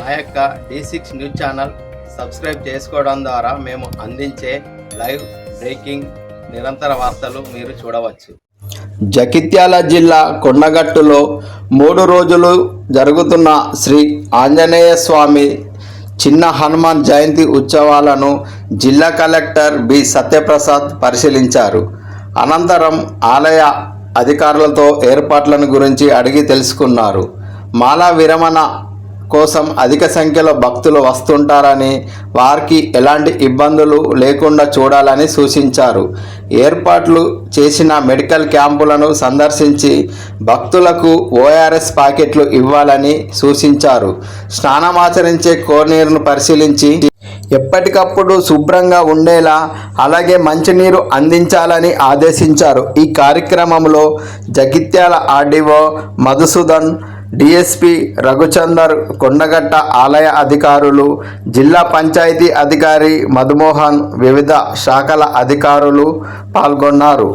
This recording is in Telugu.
మా యొక్క D six news channel subscribe చేసుకోవడం ద్వారా మేము అందించే లైవ్ బ్రేకింగ్ నిరంతర వార్తలు మీరు చూడవచ్చు. జగిత్యాల జిల్లా కొండగట్టులో మూడు రోజులు జరుగుతున్న శ్రీ ఆంజనేయ స్వామి చిన్న హనుమాన్ జయంతి ఉత్సవాలను జిల్లా కలెక్టర్ బి సత్యప్రసాద్ పరిశీలించారు. అనంతరం ఆలయ అధికారులతో ఏర్పాట్లను గురించి అడిగి తెలుసుకున్నారు. మాలా విరమణ కోసం అధిక సంఖ్యలో భక్తులు వస్తుంటారని వారికి ఎలాంటి ఇబ్బందులు లేకుండా చూడాలని సూచించారు. ఏర్పాట్లు చేసిన మెడికల్ క్యాంపులను సందర్శించి భక్తులకు ఓఆర్ఎస్ ప్యాకెట్లు ఇవ్వాలని సూచించారు. స్నానమాచరించే కోనేరును పరిశీలించి ఎప్పటికప్పుడు శుభ్రంగా ఉండేలా అలాగే మంచినీరు అందించాలని ఆదేశించారు. ఈ కార్యక్రమంలో జగిత్యాల ఆర్డీఓ మధుసూదన్ డిఎస్పి రఘుచందర్ కొండగట్ట ఆలయ అధికారులు జిల్లా పంచాయతీ అధికారి మధుమోహన్ వివిధ శాఖల అధికారులు పాల్గొన్నారు.